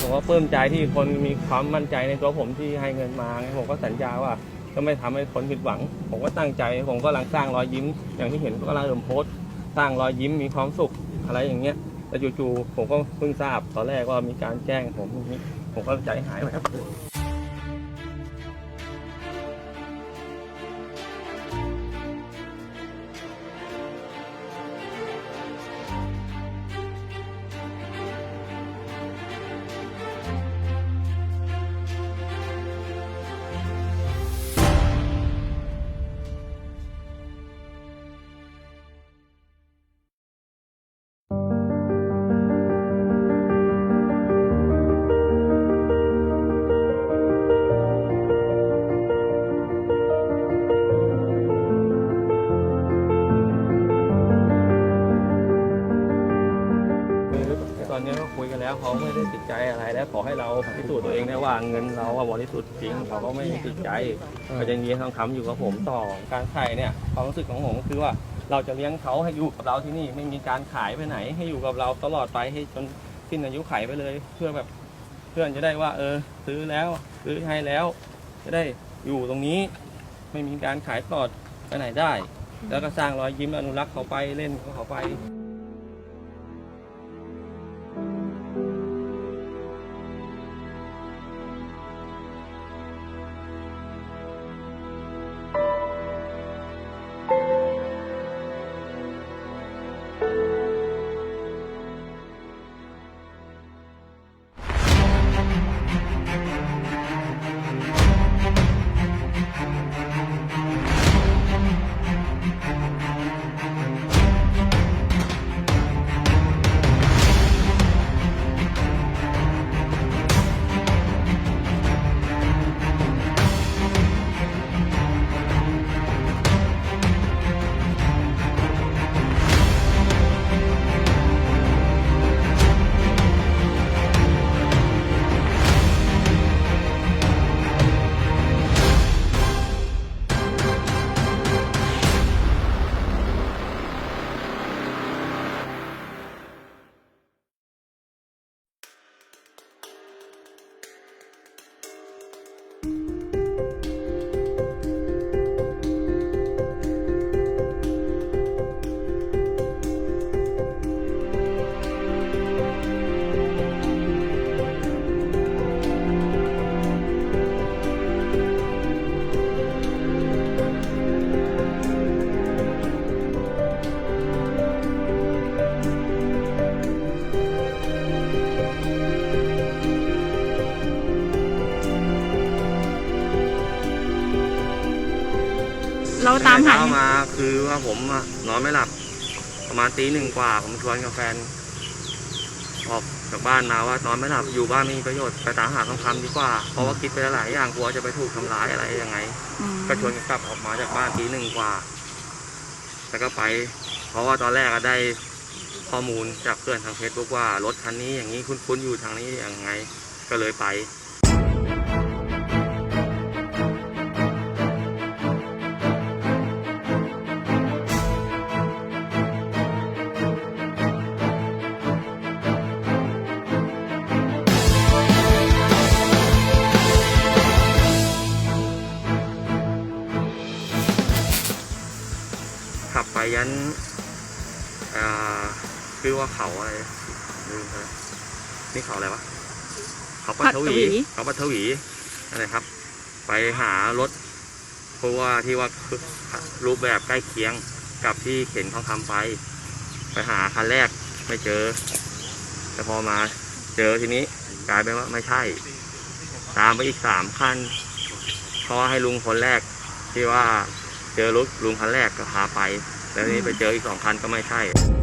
ผมก็ปลื้มใจที่คนมีความมั่นใจในตัวผมที่ให้เงินมาไงผมก็สัญญาว่าจะไม่ทำให้คนผิดหวัง ผมก็ตั้งใจผมก็กำลังสร้างรอยยิ้ม อย่างที่เห็นก็กำลังเริ่มโพสต์สร้างรอยยิ้มมีความสุขอะไรอย่างเงี้ยแต่จู่ๆผมก็เพิ่งทราบตอนแรกว่ามีการแจ้งผมผมก็ใจหายไปครับ แล้วเขาไม่ได้ติดใจอะไรแล้วขอให้เราพิสูจน์ตัวเองได้ว่าเงินเราอะบริสุทธิ์จริงเขาก็ไม่ติดใจก็จะยืนคำๆอยู่กับผมต่อการขายเนี่ยความรู้สึกของผมก็คือว่า เราจะเลี้ยงเขาให้อยู่กับเราที่นี่ไม่มีการขายไปไหน ให้อยู่กับเราตลอดไปให้จนสิ้นอายุไขไปเลย เพื่อแบบเพื่อนจะได้ว่า เออ ซื้อแล้วซื้อให้แล้ว จะได้อยู่ตรงนี้ ไม่มีการขายตลอดไปไหนได้ แล้วก็สร้างรอยยิ้มอนุรักษ์เขาไปเล่นของเขาไป เราตามหาเช้ามาคือว่าผมอะนอนไม่หลับ ประมาณตีหนึ่งกว่าผมชวนกับแฟน ออกจากบ้านมาว่านอนไม่หลับอยู่บ้านไม่มีประโยชน์ไปตามหาคำคำๆดีกว่า เพราะว่าคิดไปหลายอย่างกลัวจะไปถูกทำร้ายอะไรยังไงอืมก็ชวนกันกลับออกมาจากบ้านตีหนึ่งกว่า แล้วก็ไป เพราะว่าตอนแรกก็ได้ข้อมูลจากเพื่อนทางเฟซบุ๊กว่ารถคันนี้อย่างนี้คุ้นๆอยู่ทางนี้อย่างไง ก็เลยไป ขับไปยันอ่าคือว่าเขาอะไรลืมไปแล้วนี่เขาอะไรวะเขาปัทวีเขาปัทวีอะไรครับ ไปหารถเพราะว่าที่ว่ารูปแบบใกล้เคียงกับที่เข็นทองคำไป ไปหาคันแรกไม่เจอ แต่พอมาเจอทีนี้กลายเป็นว่าไม่ใช่ ตามไปอีกสามคันเพราะว่าให้ลุงคนแรกที่ว่า เจอรถลุงคันแรกก็พาไป แล้วนี้ไปเจออีกสองคันก็ไม่ใช่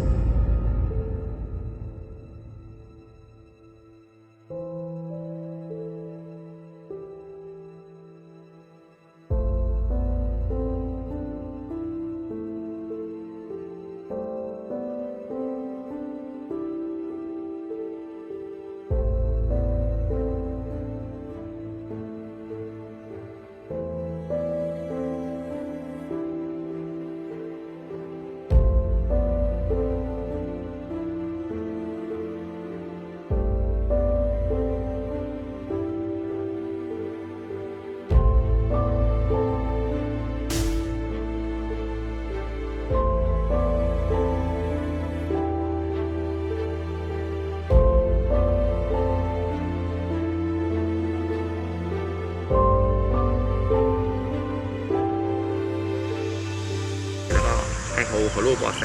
ขารูปเบาะแส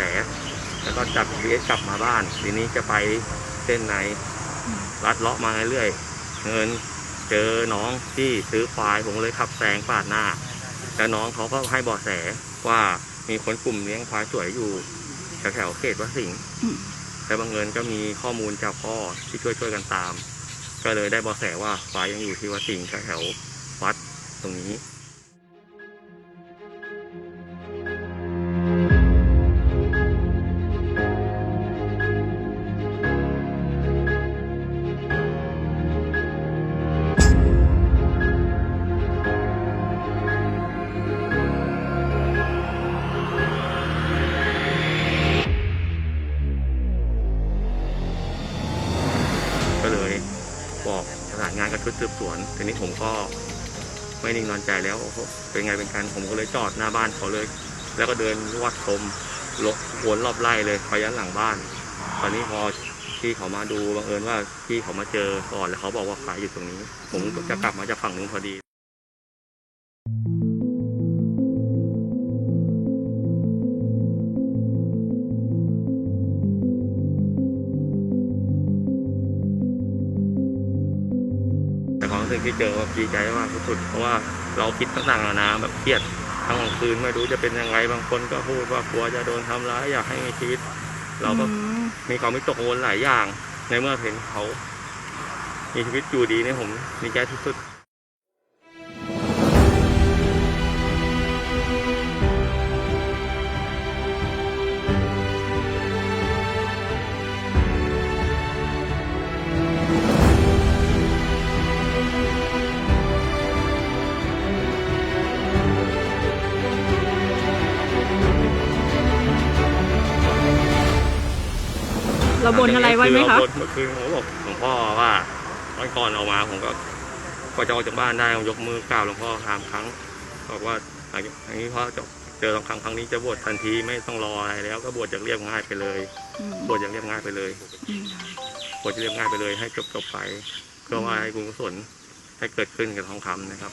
แล้วก็จับ GPS กลับมาบ้าน ทีนี้จะไปเส้นไหนลัดเลาะมาเรื่อยๆเงินเจอน้องที่ซื้อควายผมเลยขับแซงปาดหน้า แล้วน้องเขาก็ให้เบาะแสว่ามีคนกลุ่มเลี้ยงควายสวยอยู่แถวๆเขตวัดสิงห์อืมแต่บางเงินก็มีข้อมูลจากพ่อที่ช่วยช่วยๆกันตาม ก็เลยได้เบาะแสว่าควายยังอยู่ที่วัดสิงห์แถวๆวัดตรงนี้ วนทีนี้ผมก็ไม่นิ่งนอนใจแล้วเป็นไงเป็นกันผมก็เลยจอดหน้าบ้านเขาเลย แล้วก็เดินวัดชมรถวนรอบไร่เลยไปยันหลังบ้าน ตอนนี้พอที่เขามาดูบังเอิญว่าพี่เขามาเจอก่อนแล้วเขาบอกว่าขายอยู่ตรงนี้ ผมจะกลับมาจากฝั่งนู้นพอดี ที่เจอว่าดีใจมากที่สุด เพราะว่าเราคิดต่างๆนานาแบบเครียดทั้งกลางคืนไม่รู้จะเป็นยังไงบางคนก็พูดว่ากลัวจะโดนทำร้ายอยากให้มีชีวิต เราก็อืมมีความวิตกกังวลหลายอย่าง ในเมื่อเห็นเขา มีชีวิตอยู่ดีเนี่ยผมดีใจที่สุด นอะไรไว้ไหมคะอบ่นเมื่อคืนผมบอกหลวงพ่อว่าตอนก่อนออกมาผมก็ก็จะออกจากบ้านได้ผมยกมือกราบหลวงพ่อสามครั้งบอกว่าหลังจากนี้พอจะเจอสองครั้งครั้งนี้จะบวชทันทีไม่ต้องรออะไรแล้ว ก็บวชจากเรียบง่ายไปเลยอืมบวชอย่างเรียบง่ายไปเลยอืมบวชจะเรียบง่ายไปเลย ให้จบจบๆไปเพื่อว่าให้กุศลให้เกิดขึ้นกับทองคำนะครับ